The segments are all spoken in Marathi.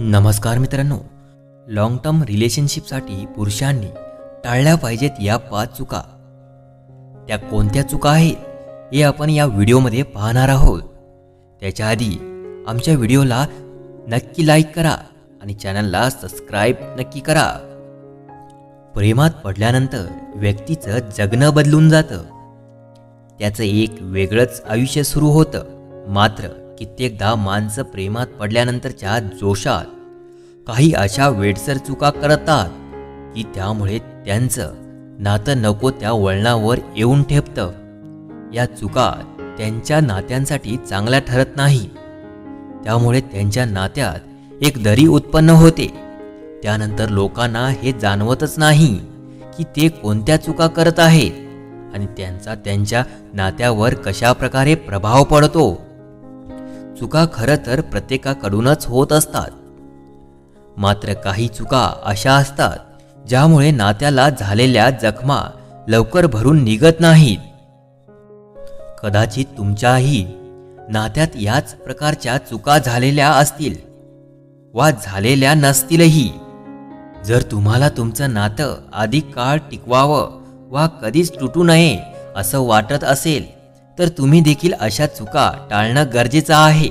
नमस्कार मित्रांनो. लॉंग टर्म रिलेशनशिपसाठी पुरुषांनी टाळल्या पाहिजेत या पाच चुका. त्या कोणत्या चुका आहेत हे आपण या व्हिडिओमध्ये पाहणार आहोत. त्याच्या आधी आमच्या व्हिडिओला नक्की लाईक करा आणि चॅनलला सबस्क्राईब नक्की करा. प्रेमात पडल्यानंतर व्यक्तीचं जगणं बदलून जातं. त्याचं एक वेगळंच आयुष्य सुरू होतं. मात्र कित्येकदा माणसं प्रेमात पडल्यानंतरच्या जोशात काही अशा वेडसर चुका करतात की त्यामुळे त्यांचं नातं नको त्या वळणावर येऊन ठेपतं. या चुका त्यांच्या नात्यांसाठी चांगल्या ठरत नाही. त्यामुळे त्यांच्या नात्यात एक दरी उत्पन्न होते. त्यानंतर लोकांना हे जाणवतच नाही की ते कोणत्या चुका करत आहेत आणि त्यांचा त्यांच्या नात्यावर कशा प्रकारे प्रभाव पडतो. चुका खरं तर प्रत्येकाकडूनच होत असतात. मात्र काही चुका अशा असतात ज्यामुळे नात्याला झालेल्या जखमा लवकर भरून निघत नाहीत. कदाचित तुमच्याही नात्यात याच प्रकारच्या चुका झालेल्या असतील वा झालेल्या नसतीलही. जर तुम्हाला तुमचं नातं अधिक काळ टिकवावं वा कधीच तुटू नये असं वाटत असेल तर तुम्ही देखील अशा चुका टाळणं गरजेचं आहे.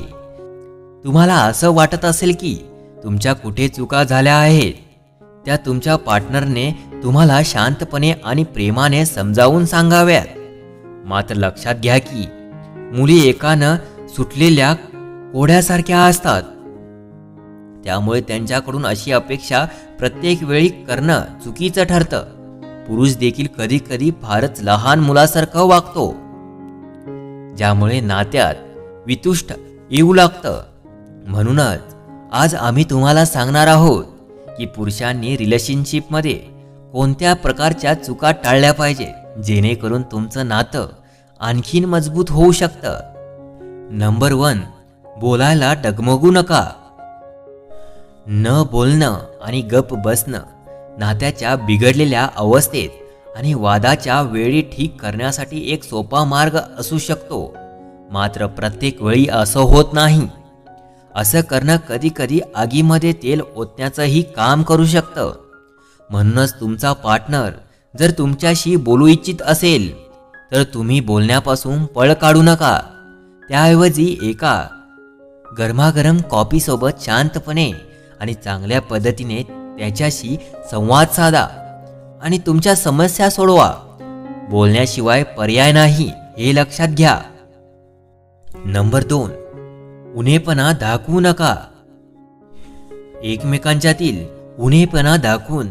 तुम्हाला असं वाटत असेल की तुमच्या कुठे चुका झाल्या आहेत त्या तुमच्या पार्टनरने तुम्हाला शांतपणे आणि प्रेमाने समजावून सांगाव्यात. मात्र लक्षात घ्या की मुली एकानं सुटलेल्या कोड्यासारख्या असतात. त्यामुळे त्यांच्याकडून अशी अपेक्षा प्रत्येक वेळी करणं चुकीचं ठरतं. पुरुष देखील कधी कधी फारच लहान मुलासारखं वागतो. ज्यामुळे नात्यात वितुष्ट येऊ लागतं. म्हणूनच आज आम्ही तुम्हाला सांगणार आहोत की पुरुषांनी रिलेशनशिपमध्ये कोणत्या प्रकारच्या चुका टाळल्या पाहिजे जेणेकरून तुमचं नातं आणखीन मजबूत होऊ शकतं. नंबर वन बोलायला डगमगू नका. न बोलणं आणि गप बसणं नात्याच्या बिघडलेल्या अवस्थेत आणि वादाच्या वेळी ठीक करण्यासाठी एक सोपा मार्ग असू शकतो. मात्र प्रत्येक वेळी असं होत नाही. असं करणं कधी कधी आगीमध्ये तेल ओतण्याचंही काम करू शकतं. म्हणूनच तुमचा पार्टनर जर तुमच्याशी बोलू इच्छित असेल तर तुम्ही बोलण्यापासून पळ काढू नका. त्याऐवजी एका गरमागरम कॉफीसोबत शांतपणे आणि चांगल्या पद्धतीने त्याच्याशी संवाद साधा. आणि तुमच्या समस्या सोडवा. बोलण्याशिवाय पर्याय नाही हे लक्षात घ्या. नंबर दोन उन्हेपणा दाखवू नका. एकमेकांच्यातील उन्हेपणा दाखवून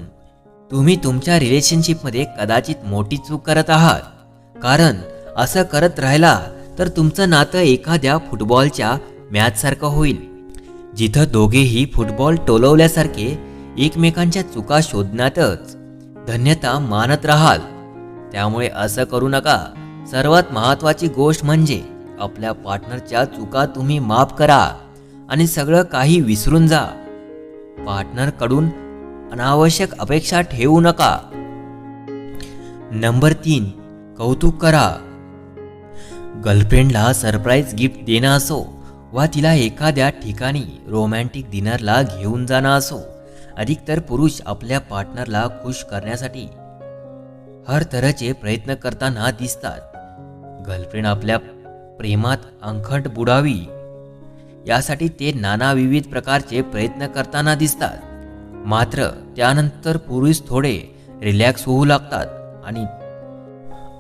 तुम्ही तुमच्या रिलेशनशिपमध्ये कदाचित मोठी चूक करत आहात. कारण असं करत राहिला तर तुमचं नातं एखाद्या फुटबॉलच्या मॅचसारखं होईल. जिथं दोघेही फुटबॉल टोलवल्यासारखे एकमेकांच्या चुका शोधण्यातच धन्यता मानत राहाल. त्यामुळे असं करू नका. सर्वात महत्वाची गोष्ट म्हणजे आपल्या पार्टनरच्या चुका तुम्ही माफ करा आणि सगळं काही विसरून जा. पार्टनरकडून अनावश्यक अपेक्षा ठेवू नका. नंबर तीन कौतुक करा. गर्लफ्रेंडला सरप्राईज गिफ्ट देणं असो वा तिला एखाद्या ठिकाणी रोमॅन्टिक डिनरला घेऊन जाणं असो अधिकतर पुरुष आपल्या पार्टनरला खुश करण्यासाठी हर तऱ्हेचे प्रयत्न करताना दिसतात. गर्लफ्रेंड आपल्या प्रेमात अंखट बुडावी यासाठी ते नाना विविध प्रकारचे प्रयत्न करताना दिसतात. मात्र त्यानंतर पुरुष थोडे रिलॅक्स होऊ लागतात आणि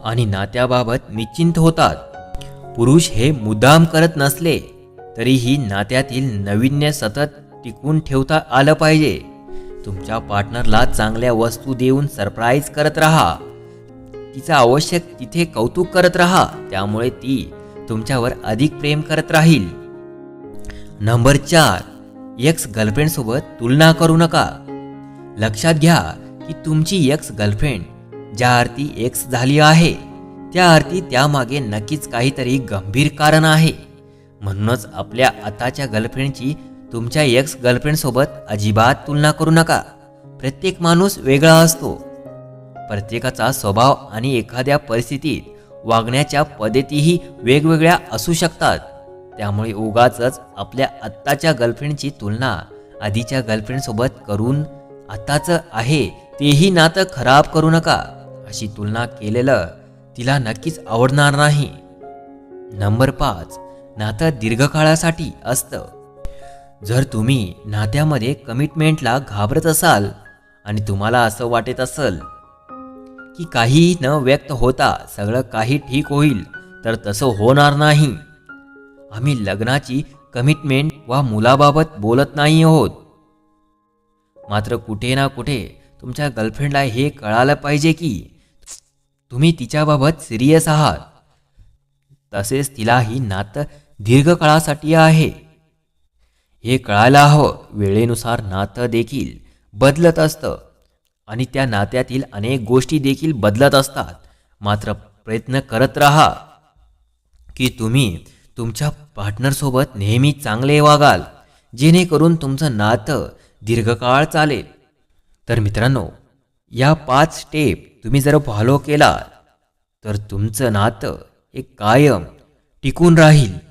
आणि नात्याबाबत निश्चिंत होतात. पुरुष हे मुद्दाम करत नसले तरीही नात्यातील नवीन्य सतत टिकून ठेवता आलं पाहिजे. तुमच्या पार्टनरला चांगल्या वस्तू देऊन सरप्राईज करत राहा. तिचं आवश्यक तिथे कौतुक करत राहा. त्यामुळे ती तुमच्यावर अधिक प्रेम करत राहील. नंबर चार एक्स गर्लफ्रेंड सोबत तुलना करू नका. लक्षात घ्या की तुमची एक्स गर्लफ्रेंड ज्या अर्थी एक्स झाली आहे त्या अर्थी त्यामागे नक्कीच काहीतरी गंभीर कारण आहे. म्हणूनच आपल्या आताच्या गर्लफ्रेंडची तुमच्या एक्स गर्लफ्रेंडसोबत अजिबात तुलना करू नका. प्रत्येक माणूस वेगळा असतो. प्रत्येकाचा स्वभाव आणि एखाद्या परिस्थितीत वागण्याच्या पद्धतीही वेगवेगळ्या असू शकतात. त्यामुळे उगाच आपल्या आत्ताच्या गर्लफ्रेंडची तुलना आधीच्या गर्लफ्रेंडसोबत करून आत्ताचं आहे तेही नातं खराब करू नका. अशी तुलना केलेलं तिला नक्कीच आवडणार नाही. नंबर पाच नातं दीर्घकाळासाठी असतं. जर तुम्ही नात्यामध्ये कमिटमेंटला घाबरत असाल आणि तुम्हाला असं वाटत असेल की काही न व्यक्त होता सगळं काही ठीक होईल तर तसं होणार नाही. आम्ही लग्नाची कमिटमेंट वा मुलाबाबत बोलत नाही आहोत. मात्र कुठे ना कुठे तुमच्या गर्लफ्रेंडला हे कळालं पाहिजे की तुम्ही तिच्याबाबत सिरियस आहात. तसेच तिलाही नातं दीर्घकाळासाठी आहे. हे कळायला हवं. वेळेनुसार नातं देखील बदलत असतं. आणि त्या नात्यातील अनेक गोष्टी देखील बदलत असतात. मात्र प्रयत्न करत राहा की तुम्ही तुमच्या पार्टनरसोबत नेहमी चांगले वागाल. जेणेकरून तुमचं नातं दीर्घकाळ चालेल. तर मित्रांनो या पाच स्टेप तुम्ही जर फॉलो केला तर तुमचं नातं हे कायम टिकून राहील.